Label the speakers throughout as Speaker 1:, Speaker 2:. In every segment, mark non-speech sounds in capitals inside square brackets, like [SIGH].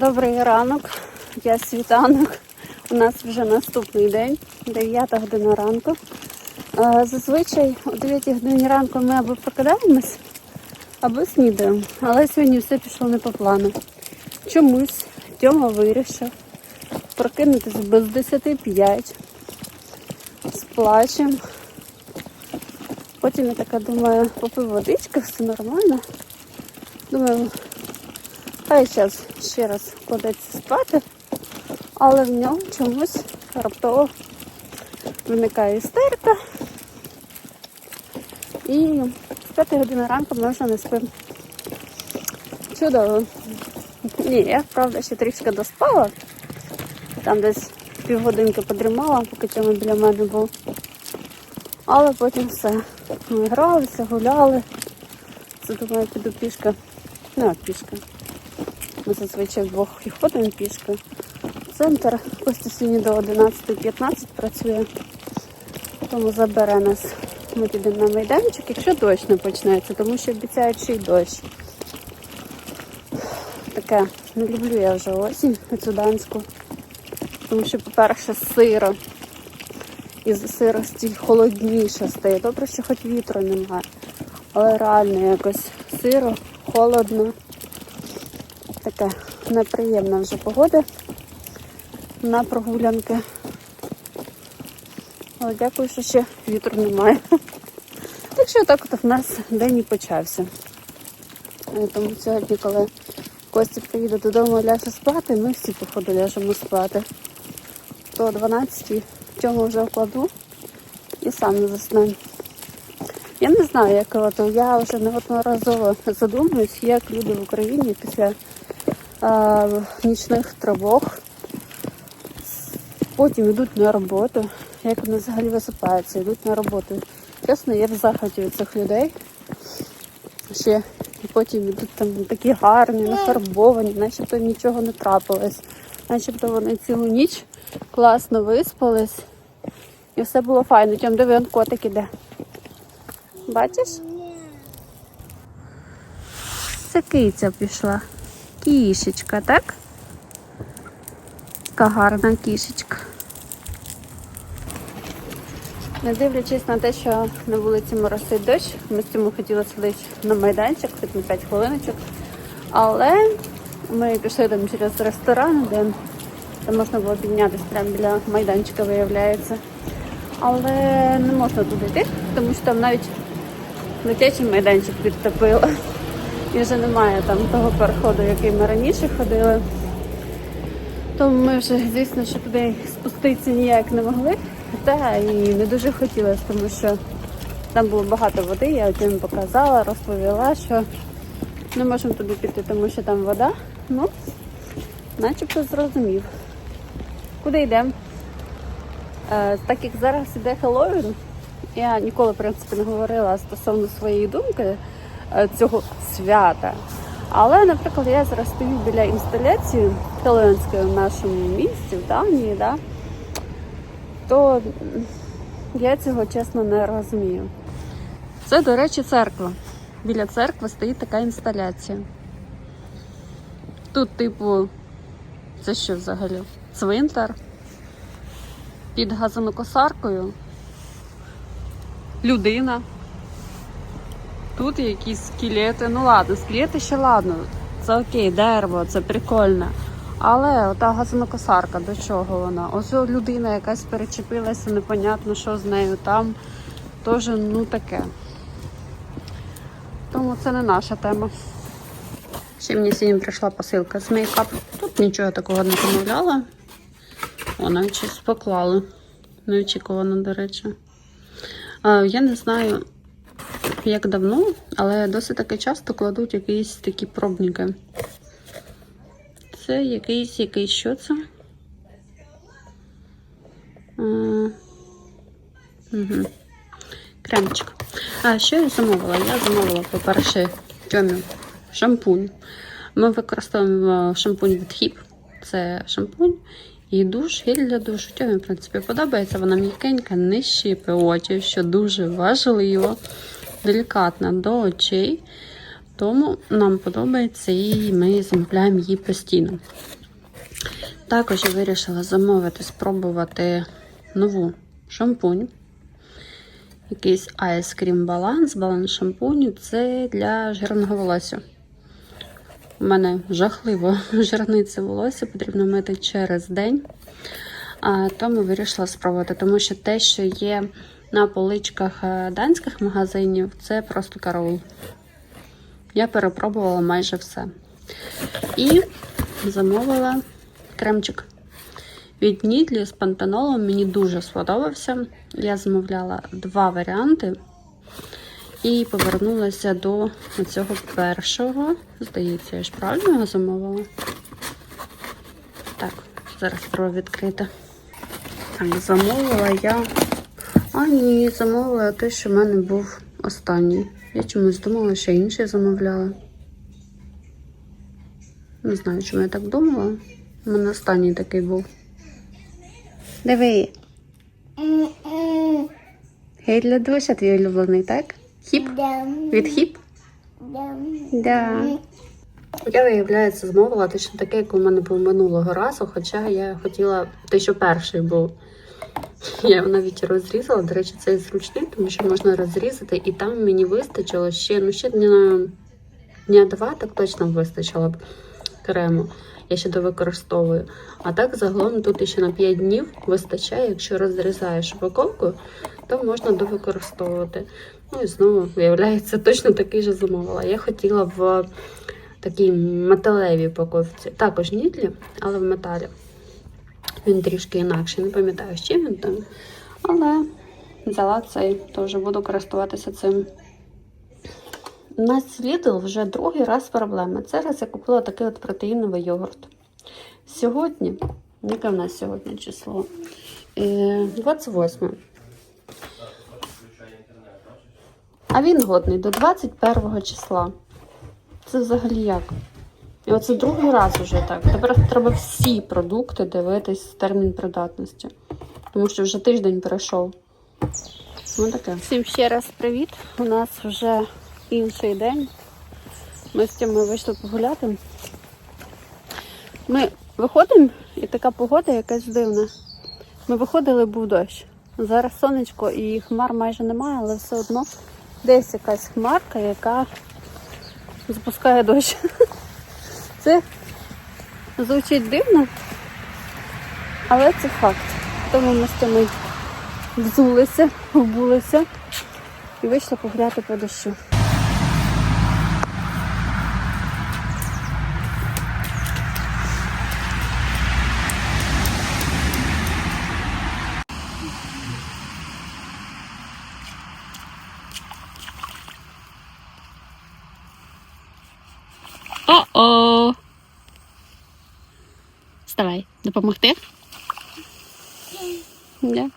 Speaker 1: Добрий ранок, я світанок. У нас вже наступний день, 9 година ранку. Е, Зазвичай о 9 годині ранку ми або прокидаємось, або снідаємо. Але сьогодні все пішло не по плану. Чомусь Тьома вирішив прокинутися без 10.05 з плачем. Потім я така думаю, попив водички, все нормально. Думаю, хай зараз ще раз кладеться спати, але в ньому чомусь раптово виникає істерика. І з 5 години ранку ми вже не спимо. Чудово. Ні, я правда ще трішки доспала. Там десь півгодинки подрімала, поки цьому біля мене був. Але потім все. Ми гралися, гуляли. Це думаю, піду пішки. Ну, як пішки. Ми зазвичай вдвох ходимо пішки. Центр Костя сьогодні до 11.15 працює, тому забере нас. Ми підемо на майданчик, якщо дощ не почнеться, тому що обіцяють ще й дощ. Таке, не люблю я вже осінь цю данську. Тому що, по-перше, сиро. І з сирості холодніше стає. Добре, що хоч вітру немає. Але реально якось сиро, холодно. Таке неприємна вже погода на прогулянки. Але дякую, що ще вітру немає. Так що так от в нас день і почався. Тому сьогодні, коли Костя приїде додому ляже спати, ми всі походу ляжемо спати. То о 12 Тьому вже вкладу і сам не засне. Я не знаю, як от я вже неодноразово задумуюсь, як люди в Україні після е, нічних тривог потім йдуть на роботу, як вони взагалі висипаються, йдуть на роботу. Чесно, я в захваті від цих людей. Ще і потім йдуть там такі гарні, нафарбовані, начебто нічого не трапилось. Начебто вони цілу ніч класно виспались. І все було файно. Тьом, диви, он котик іде. Бачиш? Це киця пішла. Кішечка, так? Така гарна кішечка. Не дивлячись на те, що на вулиці моросить дощ, ми з цьому хотіли сидіти на майданчик, хоч на 5 хвилиночок. Але ми пішли там через ресторан, де там можна було піднятися прямо біля майданчика, виявляється. Але не можна туди йти, тому що там навіть дитячий майданчик підтопило. І вже немає там того переходу, який ми раніше ходили. Тому ми вже, звісно, що туди спуститися ніяк не могли. Та і не дуже хотілося, тому що там було багато води, я їм показала, розповіла, що не можемо туди піти, тому що там вода. Ну, начебто зрозумів. Куди йдемо? Е, так як зараз іде Хеллоуін, я ніколи, в принципі, не говорила стосовно своєї думки е, цього свята. Але, наприклад, я зараз стою біля інсталяції Хеллоуінської в нашому місті, в Данії, да, то я цього чесно не розумію. Це, до речі, церква. Біля церкви стоїть така інсталяція. Тут, типу, це що взагалі? Цвинтар під газонокосаркою. Людина. Тут якісь скелети. Ну ладно, скелети ще ладно. Це окей, дерево, це прикольно. Але ота газонокосарка, до чого вона? Ось людина якась перечепилася, непонятно, що з нею там. Теж ну таке. Тому це не наша тема. Ще мені сьогодні прийшла посилка з мейкап. Тут нічого такого не замовляла. Навіть щось поклали. Неочікувано, до речі. Я не знаю, як давно, але досить таки часто кладуть якісь такі пробники. Це якийсь, якийсь що це? Угу. Кремчик. А що я замовила? Я замовила, по-перше, тьомі шампунь. Ми використовуємо шампунь від Hip. Це шампунь і душ, гель для душу. Тьомі, в принципі, подобається. Вона м'якенька, не щипе очі, що дуже важливо, делікатна до очей. Тому нам подобається і ми замовляємо її постійно. Також я вирішила замовити, спробувати нову шампунь. Якийсь Ice Cream Balance, баланс шампуню це для жирного волосся. У мене жахливо [LAUGHS] жирнице волосся, потрібно мити через день. А, тому вирішила спробувати, тому що те, що є на поличках е, данських магазинів, це просто караул. Я перепробувала майже все. І замовила кремчик від Нідлі з пантенолом. Мені дуже сподобався. Я замовляла два варіанти. І повернулася до цього першого. Здається, я ж правильно його замовила. Так, зараз спробую відкрити. Так, замовила я. А ні, замовила те, що в мене був останній. Я чомусь думала, що інший замовляла. Не знаю, чому я так думала. У мене останній такий був. Диви. Гель для душа твій улюблений, так? Хіп? Від хіп? Да. Я, виявляється, замовила точно таке, як у мене був минулого разу, хоча я хотіла те, що перший був. Я його навіть розрізала. До речі, це зручний, тому що можна розрізати, і там мені вистачило ще, ну ще дня, дня два, так точно вистачило б крему. Я ще довикористовую. А так загалом тут ще на 5 днів вистачає, якщо розрізаєш упаковку, то можна довикористовувати. Ну і знову, виявляється, точно такий же замовила. Я хотіла в такій металевій упаковці. Також нідлі, але в металі. Він трішки інакший, не пам'ятаю, з чим він там. Але взяла цей, вже буду користуватися цим. У нас Lidl вже другий раз проблема. Це раз я купила такий от протеїновий йогурт. Сьогодні, яке в нас сьогодні число? Е, 28. А він годний до 21 числа. Це взагалі як? І оце другий раз вже так. Тепер треба всі продукти дивитись з термін придатності. Тому що вже тиждень пройшов. Ну таке. Всім ще раз привіт. У нас вже інший день. Ми з цим вийшли погуляти. Ми виходимо, і така погода якась дивна. Ми виходили, був дощ. Зараз сонечко і хмар майже немає, але все одно десь якась хмарка, яка запускає дощ. [LAUGHS] Це звучить дивно, але це факт. Тому ми з тими взулися, вбулися і вийшли погуляти по дощу. О-о! Вставай, допомогти? Да.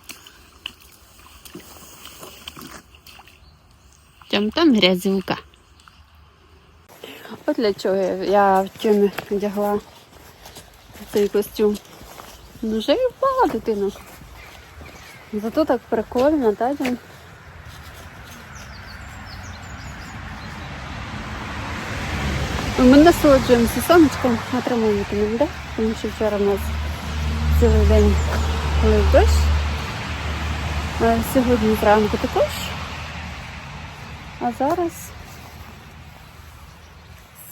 Speaker 1: Там там грязюка. От для чого я, в чому одягла цей костюм. Ну вже і впала дитина. Зато так прикольно, так? Ми насолоджуємося сонечком, отримуємо вітамін Д, тому що вчора в нас цілий день лив дощ. А Сьогодні зранку також. А зараз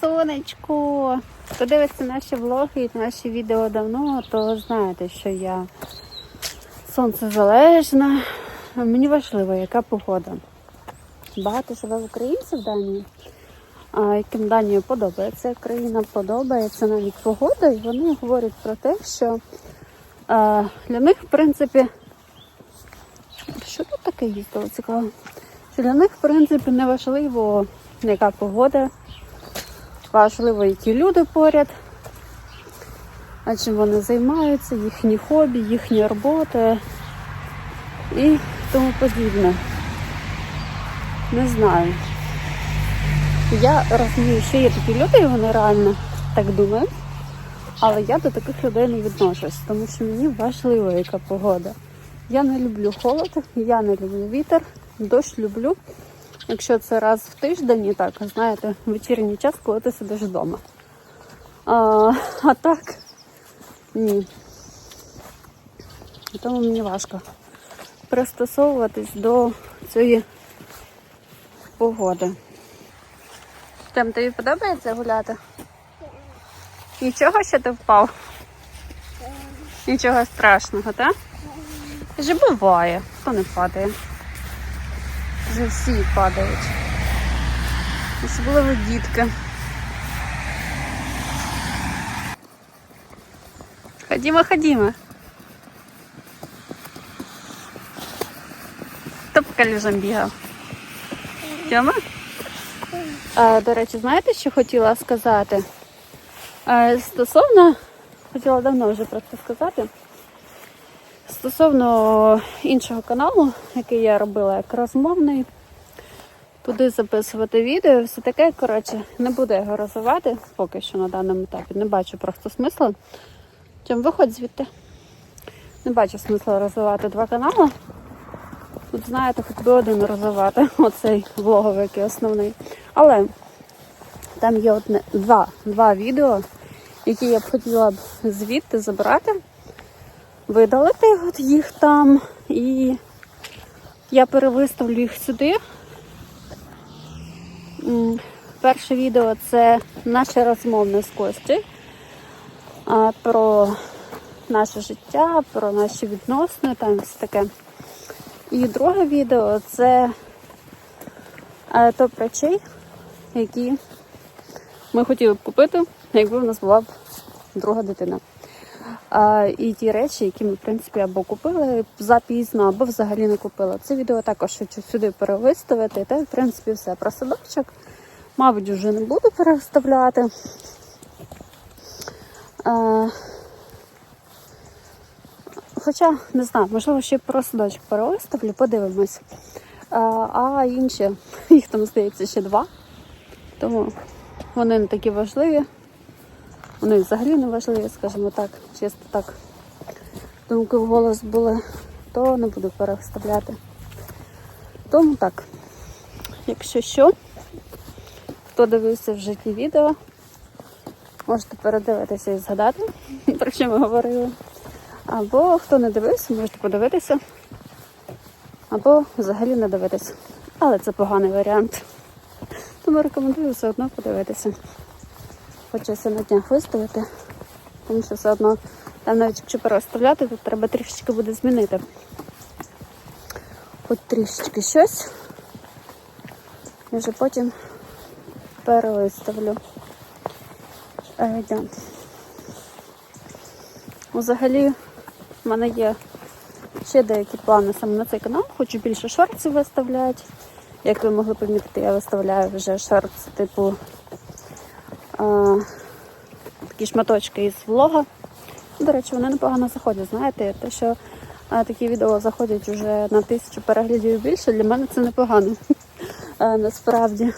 Speaker 1: сонечко. Хто дивиться наші влоги і наші відео давно, то знаєте, що я сонцезалежна. Мені важливо, яка погода. Багато живе українців в Данії яким Данію подобається країна, подобається навіть погода, і вони говорять про те, що для них, в принципі, що тут таке їздило цікаво? Що для них, в принципі, не важливо, яка погода, важливо, які люди поряд, а чим вони займаються, їхні хобі, їхні роботи і тому подібне. Не знаю. Я розумію, що є такі люди, і вони реально так думають. Але я до таких людей не відношусь, тому що мені важливо, яка погода. Я не люблю холод, я не люблю вітер, дощ люблю. якщо це раз в тиждень, і так, знаєте, вечірній час, коли ти сидиш вдома. А, а так, ні. Тому мені важко пристосовуватись до цієї погоди. Тем, тобі подобається гуляти? Нічого, що ти впав? Нічого страшного, так? Вже буває, хто не падає. Вже всі падають. Особливо дітки. Ходімо, ходімо. Хто по бігав? Тьома? До речі, знаєте, що хотіла сказати? Стосовно, хотіла давно вже про це сказати. Стосовно іншого каналу, який я робила як розмовний, туди записувати відео, все таке, коротше, не буду його розвивати, поки що на даному етапі. Не бачу просто смислу. Чим виходь звідти? Не бачу смислу розвивати два канали. Тут, знаєте, хоч би один розвивати, [LAUGHS] оцей влоговий, який основний. Але там є одне, два, два відео, які я б хотіла б звідти забрати, видалити от їх там, і я перевиставлю їх сюди. Перше відео це наше розмовне з Костю про наше життя, про наші відносини, там все таке. І друге відео це е, топ речей, які ми хотіли б купити, якби в нас була б друга дитина. А, і ті речі, які ми, в принципі, або купили запізно, або взагалі не купили. Це відео також хочу сюди перевиставити. Та, в принципі, все про садочок. Мабуть, вже не буду переставляти. А, Хоча не знаю, можливо, ще про садочок перевиставлю, подивимось. А, а інші, їх там здається ще два. Тому вони не такі важливі. Вони взагалі не важливі, скажімо так, чисто так. Думки в голос були, то не буду переставляти. Тому так, якщо що, хто дивився вже ті відео, можете передивитися і згадати, [LAUGHS] про що ми говорили. Або хто не дивився, можете подивитися. Або взагалі не дивитися. Але це поганий варіант. Тому рекомендую все одно подивитися. Хочеться на днях виставити, тому що все одно там навіть якщо переставляти, то треба трішечки буде змінити. Хоч трішечки щось. І вже потім перевиставлю. Е. Взагалі, в мене є ще деякі плани саме на цей канал. Хочу більше шортів виставляти. Як ви могли помітити, я виставляю вже шорти типу а, такі шматочки із влога. До речі, вони непогано заходять, знаєте, те, що а, такі відео заходять вже на тисячу переглядів і більше, для мене це непогано. А, [LAUGHS] насправді.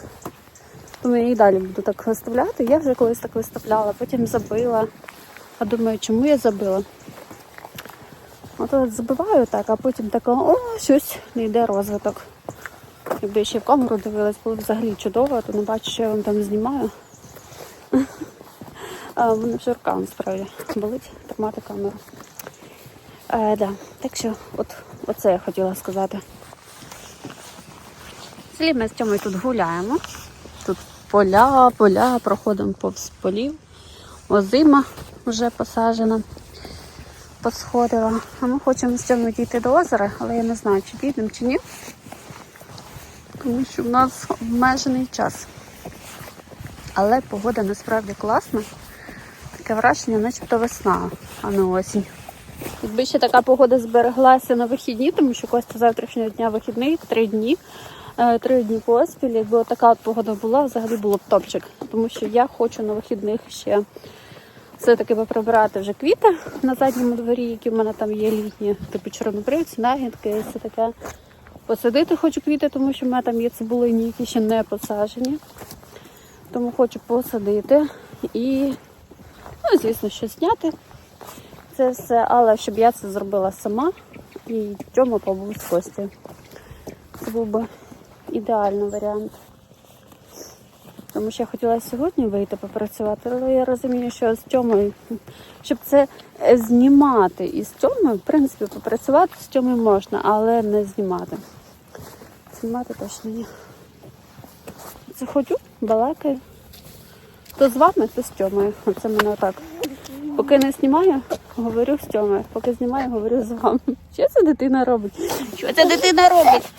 Speaker 1: Тому я і далі буду так виставляти. Я вже колись так виставляла, потім забила. А думаю, чому я забила? От от забиваю так, а потім така, о, щось не йде розвиток. Якби я ще в камеру дивилась, було взагалі чудово, то не бачу, що я вам там знімаю. [LAUGHS] А, Мене вже рука насправді болить тримати камеру. Е, да. Так що, от оце я хотіла сказати. Слід ми з цьому тут гуляємо. Тут поля, поля, проходимо повз полів. Озима вже посаджена, посходила. А ми хочемо з цьому дійти до озера, але я не знаю, чи підемо, чи ні. Тому що в нас обмежений час. Але погода насправді класна. Таке враження, начебто весна, а не осінь. Якби ще така погода збереглася на вихідні, тому що Костя завтрашнього дня вихідний, три дні. Е, Три дні поспіль, якби така от погода була, взагалі було б топчик. Тому що я хочу на вихідних ще все-таки поприбирати вже квіти на задньому дворі, які в мене там є літні, типу чорнобривці, нагідки, все таке. Посадити хочу квіти, тому що в мене там є цибулині, які ще не посаджені. Тому хочу посадити і, ну, звісно, що зняти це все, але щоб я це зробила сама і в цьому побув з Костю. Це був би ідеальний варіант. Тому що я хотіла сьогодні вийти попрацювати, але я розумію, що з Тьомою, щоб це е, знімати із Тьомою, в принципі, попрацювати з Тьомою можна, але не знімати. Знімати точно ні. Це ходжу, балакаю. То з вами, то з Тьомою. Оце мене отак. Поки не знімаю, говорю з Тьомою. Поки знімаю, говорю з вами. Що ця дитина робить? Що ця дитина робить?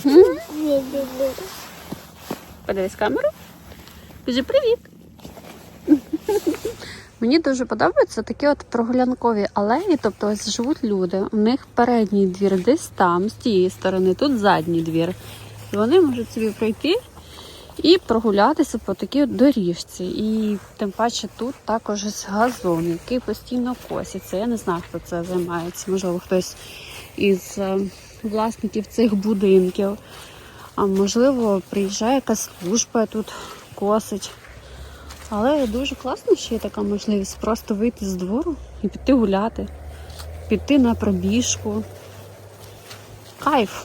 Speaker 1: Подивись камеру. Кажи привіт. [LAUGHS] Мені дуже подобаються такі от прогулянкові алеї, тобто ось живуть люди. У них передній двір десь там, з тієї сторони, тут задній двір. І вони можуть собі пройти і прогулятися по такій доріжці. І тим паче тут також газон, який постійно коситься. Я не знаю, хто це займається. Можливо, хтось із е, власників цих будинків. А можливо, приїжджає якась служба тут косить. Але дуже класно, що є така можливість просто вийти з двору і піти гуляти, піти на пробіжку. Кайф.